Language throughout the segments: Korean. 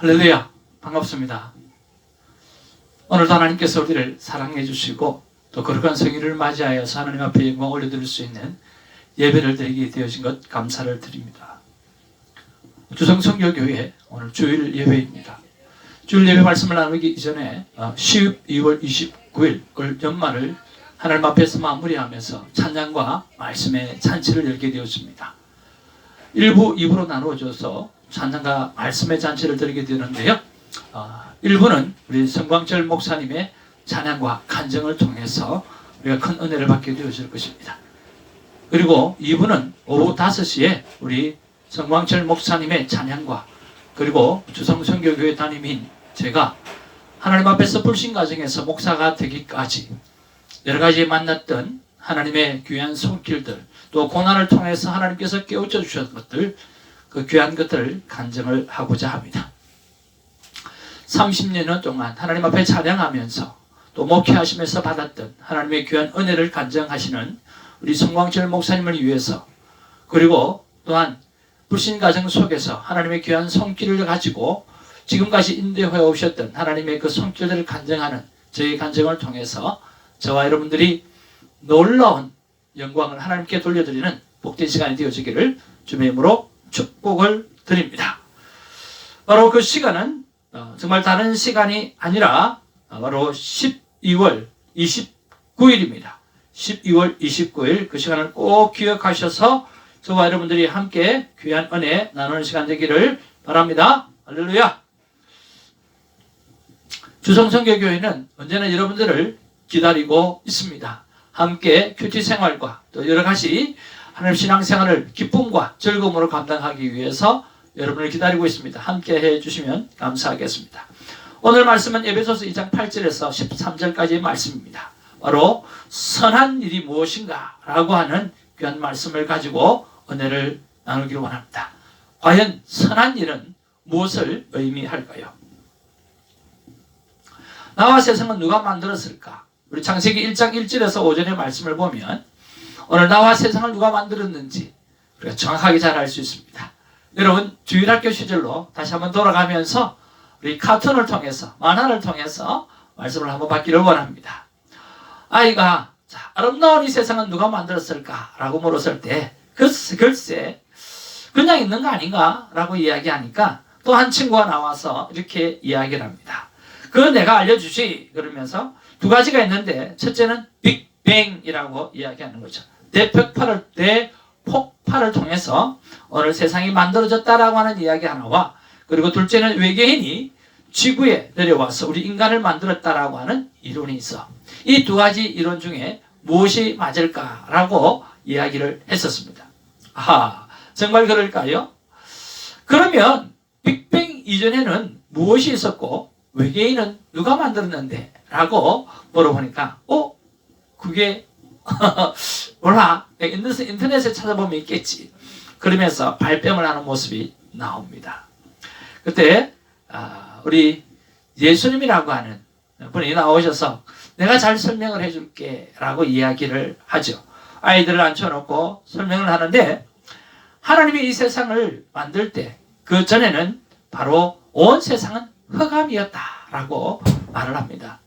할렐루야. 반갑습니다. 오늘도 하나님께서 우리를 사랑해 주시고 또 거룩한 성의를 맞이하여서 하나님 앞에 영광 올려드릴 수 있는 예배를 드리게 되어진 것 감사를 드립니다. 주성성교교회 오늘 주일 예배입니다. 주일 예배 말씀을 나누기 이전에 12월 29일 올 연말을 하나님 앞에서 마무리하면서 찬양과 말씀의 잔치를 열게 되었습니다. 1부, 2부로 나누어져서 찬양과 말씀의 잔치를 드리게 되는데요. 어, 1부는 우리 성광철 목사님의 찬양과 간정을 통해서 우리가 큰 은혜를 받게 되어질 것입니다. 그리고 2부는 오후 5시에 우리 성광철 목사님의 찬양과 그리고 주성성교교회 담임인 제가 하나님 앞에서 불신 가정에서 목사가 되기까지 여러 가지 만났던 하나님의 귀한 손길들 또 고난을 통해서 하나님께서 깨우쳐 주셨던 것들 그 귀한 것들을 간증을 하고자 합니다. 30년 동안 하나님 앞에 찬양하면서 또 목회하시면서 받았던 하나님의 귀한 은혜를 간증하시는 우리 성광철 목사님을 위해서 그리고 또한 불신 가정 속에서 하나님의 귀한 손길을 가지고 지금까지 인도해 오셨던 하나님의 그 손길들을 간증하는 저희 간증을 통해서 저와 여러분들이 놀라운 영광을 하나님께 돌려드리는 복된 시간이 되어지기를 주님의 이름으로 축복을 드립니다. 바로 그 시간은 어, 정말 다른 시간이 아니라 어, 바로 12월 29일입니다. 12월 29일 그 시간을 꼭 기억하셔서 저와 여러분들이 함께 귀한 은혜 나누는 시간 되기를 바랍니다. 할렐루야. 주성성교교회는 언제나 여러분들을 기다리고 있습니다. 함께 큐티 생활과 또 여러 가지 하나님 신앙생활을 기쁨과 즐거움으로 감당하기 위해서 여러분을 기다리고 있습니다. 함께 해 주시면 감사하겠습니다. 오늘 말씀은 에베소서 2장 8절에서 13절까지의 말씀입니다. 바로 선한 일이 무엇인가 라고 하는 귀한 말씀을 가지고 은혜를 나누기를 원합니다. 과연 선한 일은 무엇을 의미할까요? 나와 세상은 누가 만들었을까? 우리 창세기 1장 1절에서 오전의 말씀을 보면 오늘 나와 세상을 누가 만들었는지 우리가 정확하게 잘 알 수 있습니다. 여러분 주일학교 시절로 다시 한번 돌아가면서 우리 카툰을 통해서 만화를 통해서 말씀을 한번 받기를 원합니다. 아이가 자, 아름다운 이 세상은 누가 만들었을까라고 물었을 때 글쎄, 글쎄 그냥 있는 거 아닌가? 라고 이야기하니까 또 한 친구가 나와서 이렇게 이야기를 합니다. 그거 내가 알려주지 그러면서 두 가지가 있는데 첫째는 빅뱅이라고 이야기하는 거죠. 대폭발을 대폭발을 통해서 오늘 세상이 만들어졌다라고 하는 이야기 하나와 그리고 둘째는 외계인이 지구에 내려와서 우리 인간을 만들었다라고 하는 이론이 있어. 이 두 가지 이론 중에 무엇이 맞을까라고 이야기를 했었습니다. 아, 정말 그럴까요? 그러면 빅뱅 이전에는 무엇이 있었고 외계인은 누가 만들었는데? 라고 물어보니까 어? 그게 몰라. 인터넷에 찾아보면 있겠지. 그러면서 발뺌을 하는 모습이 나옵니다. 그때 아, 우리 예수님이라고 하는 분이 나오셔서 내가 잘 설명을 해줄게 라고 이야기를 하죠. 아이들을 앉혀놓고 설명을 하는데 하나님이 이 세상을 만들 때 그 전에는 바로 온 세상은 흑암이었다라고 말을 합니다.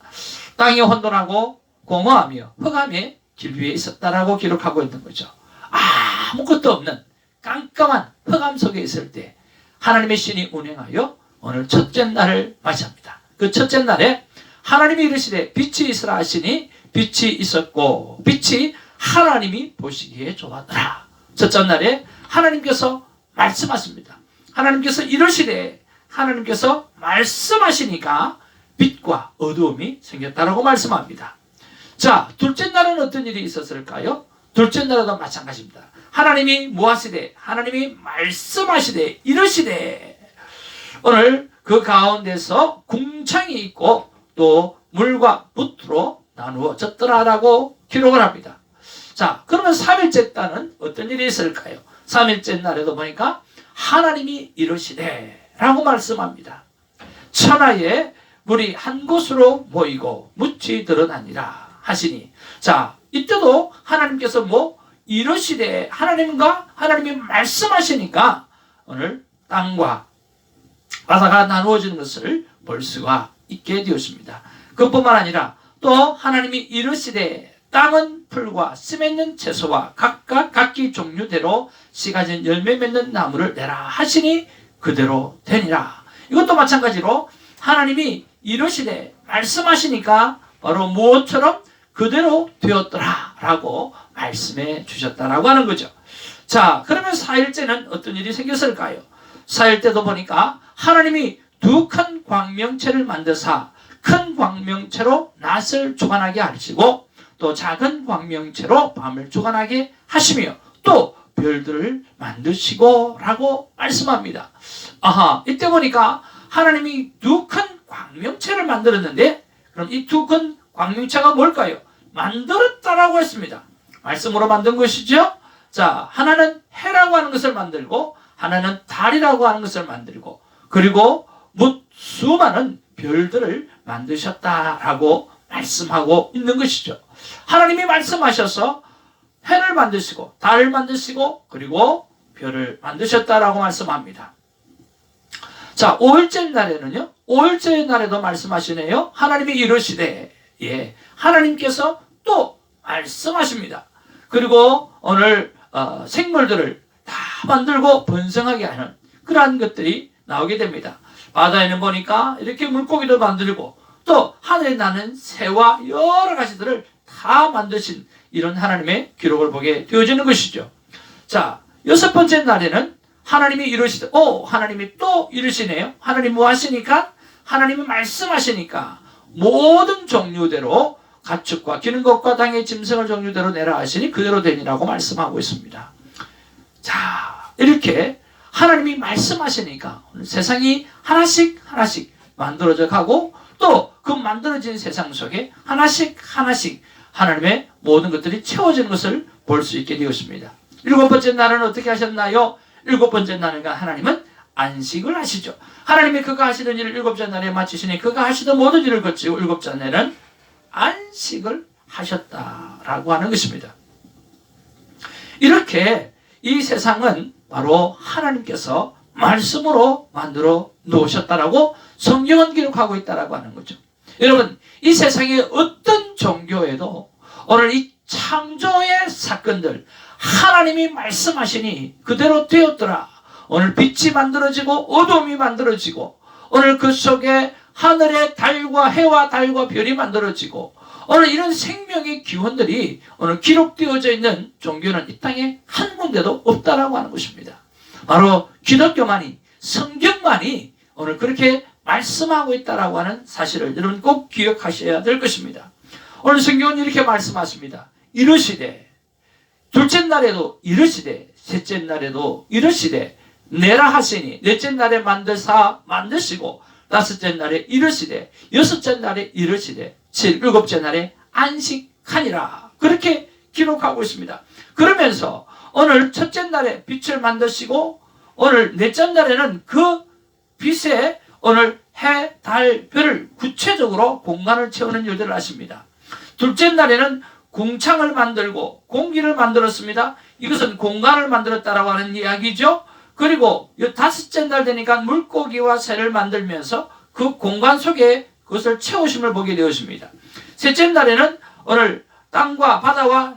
땅이 혼돈하고 공허하며 흑암의 길 위에 있었다라고 기록하고 있는 거죠. 아무것도 없는 깜깜한 흑암 속에 있을 때 하나님의 신이 운행하여 오늘 첫째 날을 맞이합니다. 그 첫째 날에 하나님이 이르시되 빛이 있으라 하시니 빛이 있었고 빛이 하나님이 보시기에 좋았더라. 첫째 날에 하나님께서 말씀하십니다. 하나님께서 이르시되 하나님께서 말씀하시니까 빛과 어두움이 생겼다라고 말씀합니다. 자, 둘째 날은 어떤 일이 있었을까요? 둘째 날에도 마찬가지입니다. 하나님이 무하시되 하나님이 말씀하시되 이르시되 오늘 그 가운데서 궁창이 있고 또 물과 붙으로 나누어졌더라라고 기록을 합니다. 자, 그러면 3일째 날은 어떤 일이 있을까요? 3일째 날에도 보니까 하나님이 이르시되 라고 말씀합니다. 천하에 물이 한 곳으로 모이고 묻히 드러나니라 하시니 자 이때도 하나님께서 뭐 이르시되 하나님과 하나님이 말씀하시니까 오늘 땅과 바다가 나누어지는 것을 볼 수가 있게 되었습니다. 그뿐만 아니라 또 하나님이 이르시되 땅은 풀과 씨 맺는 채소와 각각 각기 종류대로 씨 가진 열매 맺는 나무를 내라 하시니 그대로 되니라. 이것도 마찬가지로 하나님이 이르시되 말씀하시니까 바로 무엇처럼 그대로 되었더라라고 말씀해 주셨다라고 하는 거죠. 자, 그러면 4일째는 어떤 일이 생겼을까요? 4일 때도 보니까 하나님이 두 큰 광명체를 만드사 큰 광명체로 낮을 주관하게 하시고 또 작은 광명체로 밤을 주관하게 하시며 또 별들을 만드시고 라고 말씀합니다. 아하, 이때 보니까 하나님이 두 큰 광명체를 만들었는데 그럼 이 두 큰 광명체가 뭘까요? 만들었다라고 했습니다. 말씀으로 만든 것이죠. 자, 하나는 해라고 하는 것을 만들고 하나는 달이라고 하는 것을 만들고 그리고 무 수많은 별들을 만드셨다라고 말씀하고 있는 것이죠. 하나님이 말씀하셔서 해를 만드시고 달을 만드시고 그리고 별을 만드셨다라고 말씀합니다. 자, 5일째 날에는요. 5일째 날에도 말씀하시네요. 하나님이 이르시되 예. 하나님께서 또 말씀하십니다. 그리고 오늘 어, 생물들을 다 만들고 번성하게 하는 그러한 것들이 나오게 됩니다. 바다에는 보니까 이렇게 물고기도 만들고 또 하늘에 나는 새와 여러 가지들을 다 만드신 이런 하나님의 기록을 보게 되어지는 것이죠. 자, 여섯 번째 날에는 하나님이 이르시되, 오, 하나님이 또 이르시네요. 하나님 뭐 하시니까? 하나님이 말씀하시니까 모든 종류대로 가축과 기는 것과 당의 짐승을 종류대로 내라 하시니 그대로 되니라고 말씀하고 있습니다. 자, 이렇게 하나님이 말씀하시니까 세상이 하나씩 하나씩 만들어져 가고 또 그 만들어진 세상 속에 하나씩 하나씩 하나님의 모든 것들이 채워지는 것을 볼 수 있게 되었습니다. 일곱 번째 날은 어떻게 하셨나요? 일곱 번째 날은 하나님은 안식을 하시죠. 하나님이 그가 하시던 일을 일곱째 날에 마치시니 그가 하시던 모든 일을 거치고 일곱째 날에는 안식을 하셨다라고 하는 것입니다. 이렇게 이 세상은 바로 하나님께서 말씀으로 만들어 놓으셨다라고 성경은 기록하고 있다라고 하는 거죠. 여러분, 이 세상의 어떤 종교에도 오늘 이 창조의 사건들 하나님이 말씀하시니 그대로 되었더라. 오늘 빛이 만들어지고 어둠이 만들어지고 오늘 그 속에 하늘의 달과 해와 달과 별이 만들어지고 오늘 이런 생명의 기원들이 오늘 기록되어져 있는 종교는 이 땅에 한 군데도 없다라고 하는 것입니다. 바로 기독교만이 성경만이 오늘 그렇게 말씀하고 있다라고 하는 사실을 여러분 꼭 기억하셔야 될 것입니다. 오늘 성경은 이렇게 말씀하십니다. 이르시되 둘째 날에도 이르시되 셋째 날에도 이르시되 내라 하시니 넷째 날에 만들사 만드시고 다섯째 날에 이르시되 여섯째 날에 이르시되 칠 일곱째 날에 안식하니라 그렇게 기록하고 있습니다. 그러면서 오늘 첫째 날에 빛을 만드시고 오늘 넷째 날에는 그 빛에 오늘 해, 달, 별을 구체적으로 공간을 채우는 일들을 하십니다. 둘째 날에는 궁창을 만들고 공기를 만들었습니다. 이것은 공간을 만들었다라고 하는 이야기죠. 그리고 다섯째 날 되니까 물고기와 새를 만들면서 그 공간 속에 그것을 채우심을 보게 되었습니다. 셋째 날에는 오늘 땅과 바다와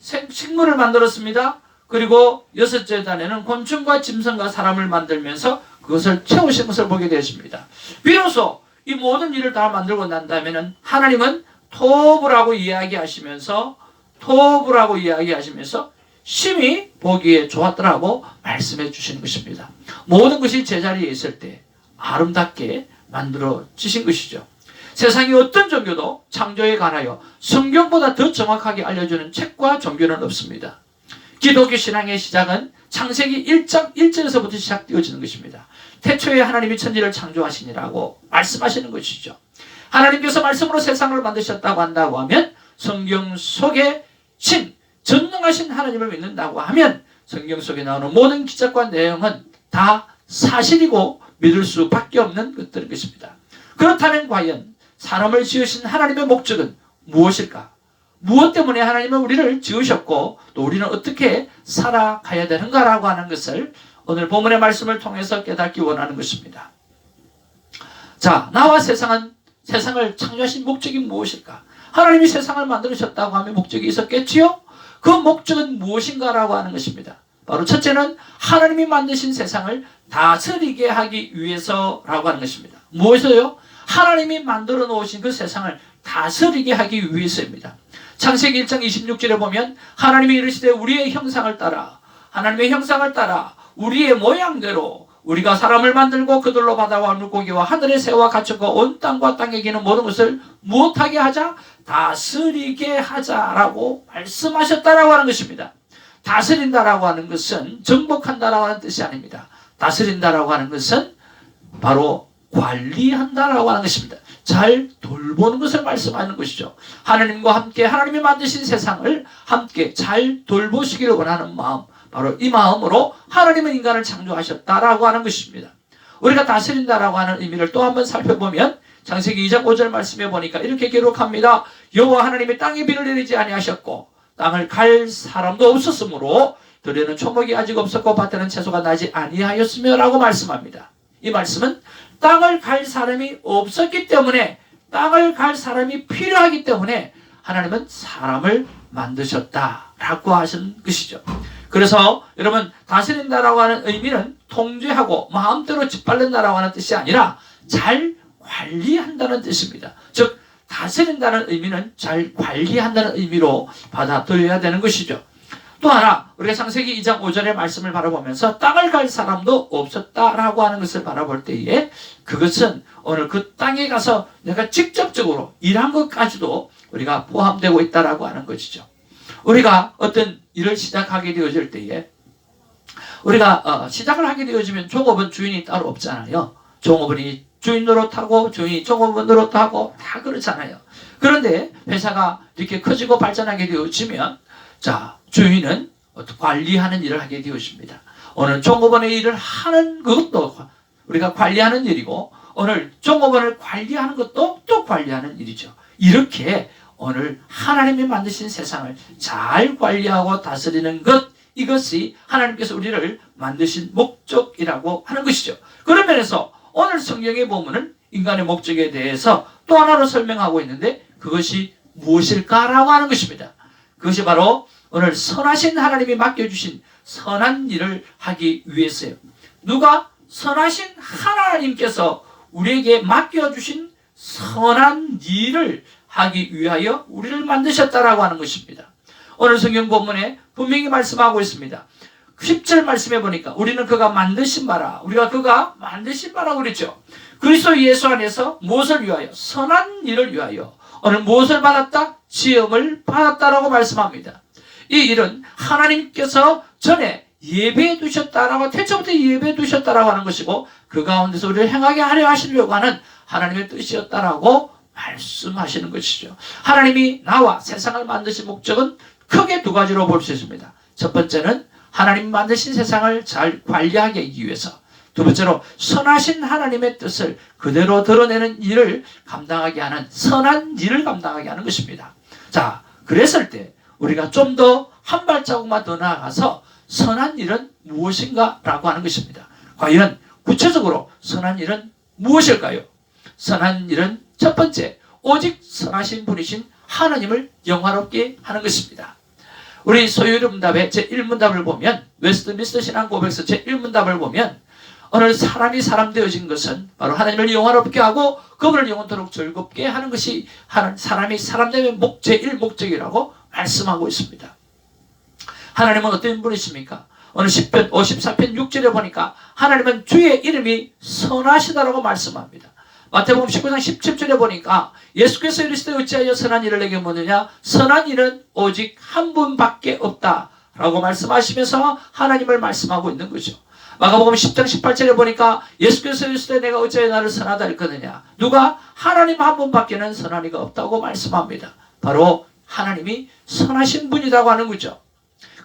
식물을 만들었습니다. 그리고 여섯째 날에는 곤충과 짐승과 사람을 만들면서 그것을 채우신 것을 보게 되었습니다. 비로소 이 모든 일을 다 만들고 난 다음에는 하나님은 토부라고 이야기하시면서 토부라고 이야기하시면서 심히 보기에 좋았더라고 말씀해 주시는 것입니다. 모든 것이 제자리에 있을 때 아름답게 만들어지신 것이죠. 세상의 어떤 종교도 창조에 관하여 성경보다 더 정확하게 알려주는 책과 종교는 없습니다. 기독교 신앙의 시작은 창세기 1장 1절에서부터 시작되어지는 것입니다. 태초에 하나님이 천지를 창조하시니라고 말씀하시는 것이죠. 하나님께서 말씀으로 세상을 만드셨다고 한다고 하면 성경 속에 신, 전능하신 하나님을 믿는다고 하면 성경 속에 나오는 모든 기적과 내용은 다 사실이고 믿을 수밖에 없는 것들인 것입니다. 그렇다면 과연 사람을 지으신 하나님의 목적은 무엇일까? 무엇 때문에 하나님은 우리를 지으셨고 또 우리는 어떻게 살아가야 되는가라고 하는 것을 오늘 본문의 말씀을 통해서 깨닫기 원하는 것입니다. 자, 나와 세상은 세상을 창조하신 목적이 무엇일까? 하나님이 세상을 만들으셨다고 하면 목적이 있었겠지요? 그 목적은 무엇인가라고 하는 것입니다. 바로 첫째는 하나님이 만드신 세상을 다스리게 하기 위해서라고 하는 것입니다. 무엇이요? 하나님이 만들어 놓으신 그 세상을 다스리게 하기 위해서입니다. 창세기 1장 26절에 보면 하나님이 이르시되 우리의 형상을 따라 하나님의 형상을 따라 우리의 모양대로 우리가 사람을 만들고 그들로 바다와 물고기와 하늘의 새와 가축과 온 땅과 땅에 기는 모든 것을 무엇하게 하자? 다스리게 하자라고 말씀하셨다라고 하는 것입니다. 다스린다라고 하는 것은 정복한다라고 하는 뜻이 아닙니다. 다스린다라고 하는 것은 바로 관리한다라고 하는 것입니다. 잘 돌보는 것을 말씀하는 것이죠. 하나님과 함께 하나님이 만드신 세상을 함께 잘 돌보시기를 원하는 마음, 바로 이 마음으로 하나님은 인간을 창조하셨다라고 하는 것입니다. 우리가 다스린다라고 하는 의미를 또 한번 살펴보면 창세기 2장 5절 말씀해 보니까 이렇게 기록합니다. 여호와 하나님이 땅에 비를 내리지 아니하셨고 땅을 갈 사람도 없었으므로 들에는 초목이 아직 없었고 밭에는 채소가 나지 아니하였으며라고 말씀합니다. 이 말씀은 땅을 갈 사람이 없었기 때문에 땅을 갈 사람이 필요하기 때문에 하나님은 사람을 만드셨다라고 하신 것이죠. 그래서 여러분 다스린다라고 하는 의미는 통제하고 마음대로 짓밟는다라고 하는 뜻이 아니라 잘 관리한다는 뜻입니다. 즉 다스린다는 의미는 잘 관리한다는 의미로 받아들여야 되는 것이죠. 또 하나 우리가 창세기 2장 5절의 말씀을 바라보면서 땅을 갈 사람도 없었다라고 하는 것을 바라볼 때에 그것은 오늘 그 땅에 가서 내가 직접적으로 일한 것까지도 우리가 포함되고 있다라고 하는 것이죠. 우리가 어떤 일을 시작하게 되어질 때에 우리가 어, 시작을 하게 되어지면 종업은 주인이 따로 없잖아요. 종업원이 주인 노릇하고 주인이 종업원 노릇하고 다 그렇잖아요. 그런데 회사가 이렇게 커지고 발전하게 되어지면 자 주인은 관리하는 일을 하게 되어집니다. 오늘 종업원의 일을 하는 것도 우리가 관리하는 일이고 오늘 종업원을 관리하는 것도 또 관리하는 일이죠. 이렇게 오늘 하나님이 만드신 세상을 잘 관리하고 다스리는 것 이것이 하나님께서 우리를 만드신 목적이라고 하는 것이죠. 그런 면에서 오늘 성경의 보면은 인간의 목적에 대해서 또 하나로 설명하고 있는데 그것이 무엇일까라고 하는 것입니다. 그것이 바로 오늘 선하신 하나님이 맡겨주신 선한 일을 하기 위해서요. 누가 선하신 하나님께서 우리에게 맡겨주신 선한 일을 하기 위하여 우리를 만드셨다라고 하는 것입니다. 오늘 성경 본문에 분명히 말씀하고 있습니다. 10절 말씀해 보니까 우리는 그가 만드신 바라 우리가 그가 만드신 바라고 그랬죠. 그리스도 예수 안에서 무엇을 위하여 선한 일을 위하여 오늘 무엇을 받았다? 지음을 받았다라고 말씀합니다. 이 일은 하나님께서 전에 예배해 두셨다라고 태초부터 예배해 두셨다라고 하는 것이고 그 가운데서 우리를 행하게 하려 하시려고 하는 하나님의 뜻이었다라고 말씀하시는 것이죠. 하나님이 나와 세상을 만드신 목적은 크게 두 가지로 볼 수 있습니다. 첫 번째는 하나님 만드신 세상을 잘 관리하게 하기 위해서 두 번째로 선하신 하나님의 뜻을 그대로 드러내는 일을 감당하게 하는 선한 일을 감당하게 하는 것입니다. 자, 그랬을 때 우리가 좀 더 한 발자국만 더 나아가서 선한 일은 무엇인가 라고 하는 것입니다. 과연 구체적으로 선한 일은 무엇일까요? 선한 일은 첫 번째, 오직 선하신 분이신 하나님을 영화롭게 하는 것입니다. 우리 소유름답의 제1문답을 보면 웨스트미스터 신앙 고백서 제1문답을 보면 오늘 사람이 사람 되어진 것은 바로 하나님을 영화롭게 하고 그분을 영원토록 즐겁게 하는 것이 사람이 사람 되면 목 제1 목적이라고 말씀하고 있습니다. 하나님은 어떤 분이십니까? 오늘 10편 54편 6절에 보니까 하나님은 주의 이름이 선하시다라고 말씀합니다. 마태복음 19장 17절에 보니까 예수께서 이르시되 어찌하여 선한 일을 내게 묻느냐 선한 일은 오직 한 분밖에 없다 라고 말씀하시면서 하나님을 말씀하고 있는 거죠. 마가복음 10장 18절에 보니까 예수께서 이르시되 내가 어찌하여 나를 선하다 했거느냐 누가 하나님 한 분밖에는 선한 이가 없다고 말씀합니다. 바로 하나님이 선하신 분이라고 하는 거죠.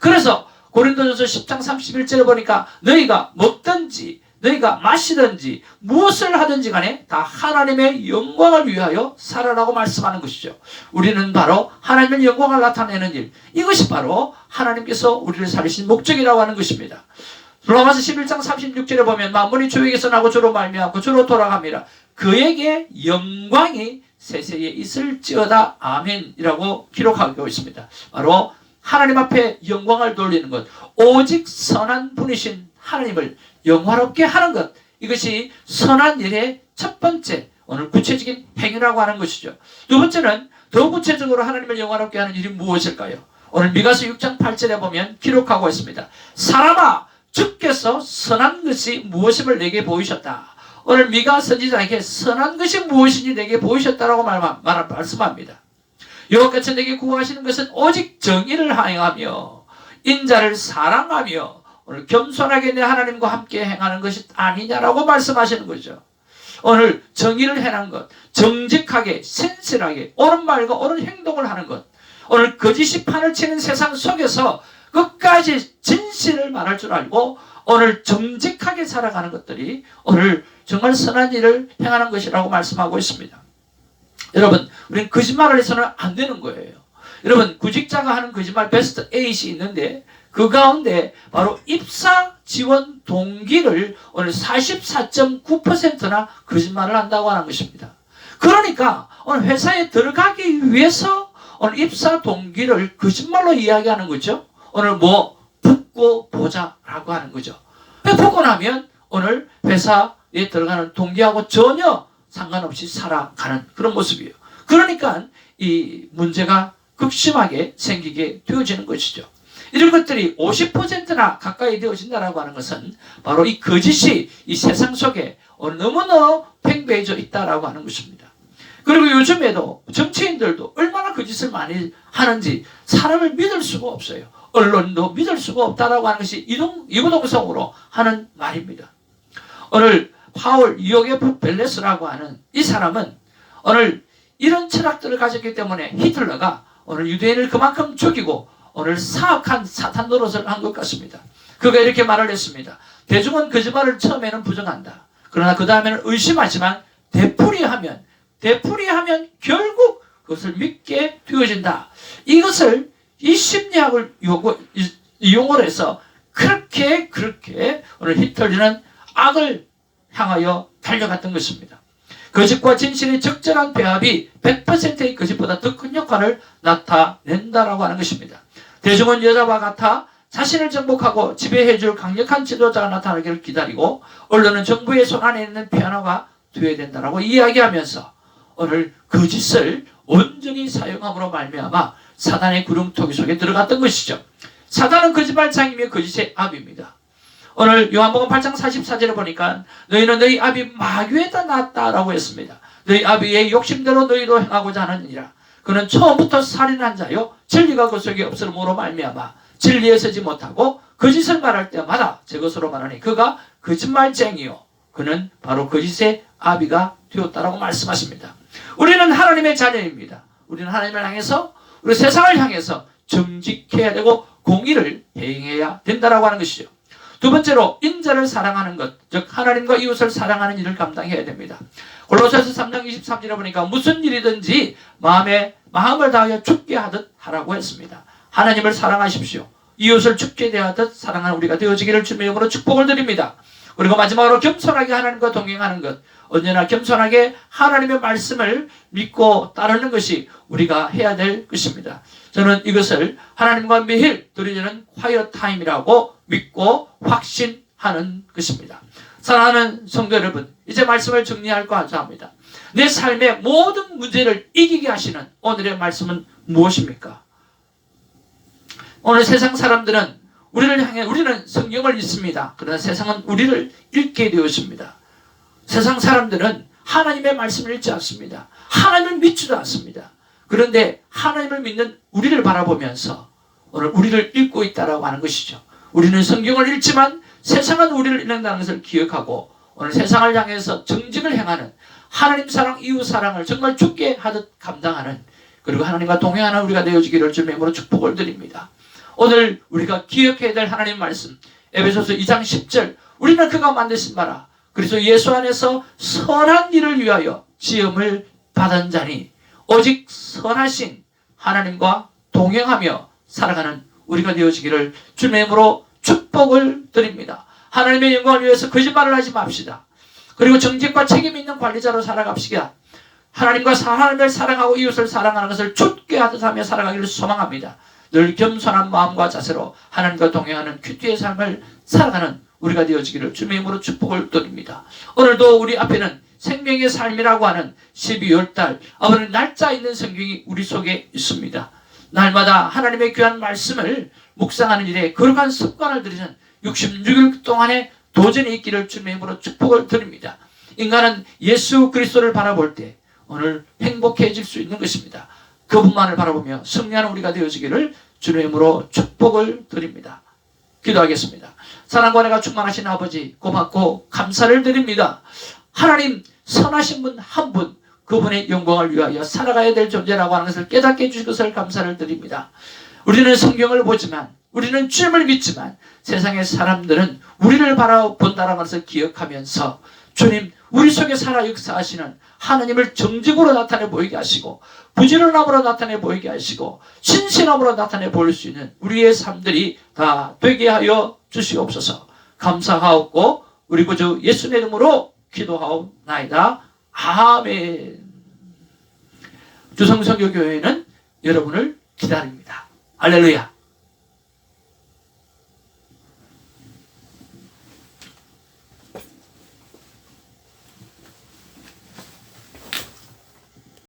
그래서 고린도전서 10장 31절에 보니까 너희가 먹든지 너희가 마시든지 무엇을 하든지 간에 다 하나님의 영광을 위하여 살아라고 말씀하는 것이죠. 우리는 바로 하나님의 영광을 나타내는 일. 이것이 바로 하나님께서 우리를 살리신 목적이라고 하는 것입니다. 로마서 11장 36절에 보면 만물이 주에게서 나고 주로 말미암고 주로 돌아갑니다. 그에게 영광이 세세에 있을지어다 아멘이라고 기록하고 있습니다. 바로 하나님 앞에 영광을 돌리는 것, 오직 선한 분이신 하나님을 영화롭게 하는 것, 이것이 선한 일의 첫 번째 오늘 구체적인 행위라고 하는 것이죠. 두 번째는 더 구체적으로 하나님을 영화롭게 하는 일이 무엇일까요? 오늘 미가서 6장 8절에 보면 기록하고 있습니다. 사람아 주께서 선한 것이 무엇임을 내게 보이셨다. 오늘 미가 선지자에게 선한 것이 무엇인지 내게 보이셨다라고 말, 말, 말씀합니다. 여호와께서 내게 구하시는 것은 오직 정의를 행하며 인자를 사랑하며 오늘 겸손하게 내 하나님과 함께 행하는 것이 아니냐라고 말씀하시는 거죠. 오늘 정의를 행한 것, 정직하게, 신실하게, 옳은 말과 옳은 행동을 하는 것, 오늘 거짓이 판을 치는 세상 속에서 끝까지 진실을 말할 줄 알고 오늘 정직하게 살아가는 것들이 오늘 정말 선한 일을 행하는 것이라고 말씀하고 있습니다. 여러분, 우리는 거짓말을 해서는 안 되는 거예요. 여러분, 구직자가 하는 거짓말 베스트 8이 있는데 그 가운데 바로 입사 지원 동기를 오늘 44.9%나 거짓말을 한다고 하는 것입니다. 그러니까 오늘 회사에 들어가기 위해서 오늘 입사 동기를 거짓말로 이야기하는 거죠. 오늘 뭐 붙고 보자라고 하는 거죠. 붙고 나면 오늘 회사에 들어가는 동기하고 전혀 상관없이 살아가는 그런 모습이에요. 그러니까 이 문제가 극심하게 생기게 되어지는 것이죠. 이런 것들이 50%나 가까이 되어진다라고 하는 것은 바로 이 거짓이 이 세상 속에 너무너무 팽배해져 있다라고 하는 것입니다. 그리고 요즘에도 정치인들도 얼마나 거짓을 많이 하는지 사람을 믿을 수가 없어요. 언론도 믿을 수가 없다라고 하는 것이 이동, 이구동성으로 하는 말입니다. 오늘 파울 이오게프 벨레스라고 하는 이 사람은 오늘 이런 철학들을 가졌기 때문에 히틀러가 오늘 유대인을 그만큼 죽이고 오늘 사악한 사탄 노릇을 한 것 같습니다. 그가 이렇게 말을 했습니다. 대중은 거짓말을 처음에는 부정한다. 그러나 그 다음에는 의심하지만 되풀이하면 되풀이하면 결국 그것을 믿게 되어진다. 이것을 이 심리학을 요구, 이용을 해서 그렇게 그렇게 오늘 히틀러는 악을 향하여 달려갔던 것입니다. 거짓과 진실의 적절한 배합이 100%의 거짓보다 더 큰 역할을 나타낸다라고 하는 것입니다. 대중은 여자와 같아 자신을 정복하고 지배해줄 강력한 지도자가 나타나기를 기다리고 언론은 정부의 손안에 있는 피아노가 되어야 된다라고 이야기하면서 오늘 거짓을 온전히 사용함으로 말미암아 사단의 구름토기 속에 들어갔던 것이죠. 사단은 거짓말장이며 거짓의 압입니다. 오늘 요한복음 8장 44절에 보니까 너희는 너희 압이 마귀에다 났다라고 했습니다. 너희 아비의 욕심대로 너희도 행하고자 하느니라. 그는 처음부터 살인한 자요 진리가 그 속에 없음으로 말미암아 진리에 서지 못하고 거짓을 말할 때마다 제 것으로 말하니 그가 거짓말쟁이요 그는 바로 거짓의 아비가 되었다라고 말씀하십니다. 우리는 하나님의 자녀입니다. 우리는 하나님을 향해서 우리 세상을 향해서 정직해야 되고 공의를 행해야 된다라고 하는 것이죠. 두 번째로 인자를 사랑하는 것, 즉 하나님과 이웃을 사랑하는 일을 감당해야 됩니다. 골로새서 3장 23절에 보니까 무슨 일이든지 마음에 마음을 다하여 죽게 하듯 하라고 했습니다. 하나님을 사랑하십시오. 이웃을 죽게 대하듯 사랑하는 우리가 되어지기를 주님의 이름으로 축복을 드립니다. 그리고 마지막으로 겸손하게 하나님과 동행하는 것, 언제나 겸손하게 하나님의 말씀을 믿고 따르는 것이 우리가 해야 될 것입니다. 저는 이것을 하나님과 매일 드리는 화이어 타임이라고 믿고 확신하는 것입니다. 사랑하는 성도 여러분, 이제 말씀을 정리할까 합니다. 내 삶의 모든 문제를 이기게 하시는 오늘의 말씀은 무엇입니까? 오늘 세상 사람들은 우리를 향해 우리는 성경을 읽습니다. 그러나 세상은 우리를 읽게 되었습니다. 세상 사람들은 하나님의 말씀을 읽지 않습니다. 하나님을 믿지도 않습니다. 그런데 하나님을 믿는 우리를 바라보면서 오늘 우리를 읽고 있다라고 하는 것이죠. 우리는 성경을 읽지만 세상은 우리를 읽는다는 것을 기억하고 오늘 세상을 향해서 정직을 행하는 하나님 사랑, 이웃 사랑을 정말 죽게 하듯 감당하는 그리고 하나님과 동행하는 우리가 되어지기를 주님의 으로 축복을 드립니다. 오늘 우리가 기억해야 될 하나님 말씀 에베소서 2장 10절 우리는 그가 만드신 바라 그래서 예수 안에서 선한 일을 위하여 지음을 받은 자니 오직 선하신 하나님과 동행하며 살아가는 우리가 되어지기를 주님의 으로 축복을 드립니다. 하나님의 영광을 위해서 거짓말을 하지 맙시다. 그리고 정직과 책임 있는 관리자로 살아갑시다. 하나님과 사람을 사랑하고 이웃을 사랑하는 것을 춥게 하듯 하며 살아가기를 소망합니다. 늘 겸손한 마음과 자세로 하나님과 동행하는 큐티의 삶을 살아가는 우리가 되어지기를 주님의 이름으로 축복을 드립니다. 오늘도 우리 앞에는 생명의 삶이라고 하는 12월 달 아버지 날짜 있는 성경이 우리 속에 있습니다. 날마다 하나님의 귀한 말씀을 묵상하는 일에 거룩한 습관을 들이는 66일 동안의 도전이 있기를 주님의 이름으로 축복을 드립니다. 인간은 예수 그리스도를 바라볼 때 오늘 행복해질 수 있는 것입니다. 그분만을 바라보며 승리하는 우리가 되어지기를 주님의 이름으로 축복을 드립니다. 기도하겠습니다. 사랑과 내가 충만하신 아버지 고맙고 감사를 드립니다. 하나님 선하신 분 한 분 그분의 영광을 위하여 살아가야 될 존재라고 하는 것을 깨닫게 해주신 것을 감사를 드립니다. 우리는 성경을 보지만 우리는 주님을 믿지만 세상의 사람들은 우리를 바라본다는 것을 기억하면서 주님 우리 속에 살아 역사하시는 하나님을 정직으로 나타내 보이게 하시고 부지런함으로 나타내 보이게 하시고 신실함으로 나타내 보일 수 있는 우리의 삶들이 다 되게 하여 주시옵소서. 감사하옵고 우리 구주 예수의 이름으로 기도하옵나이다. 아멘. 주성성교교회는 여러분을 기다립니다. 할렐루야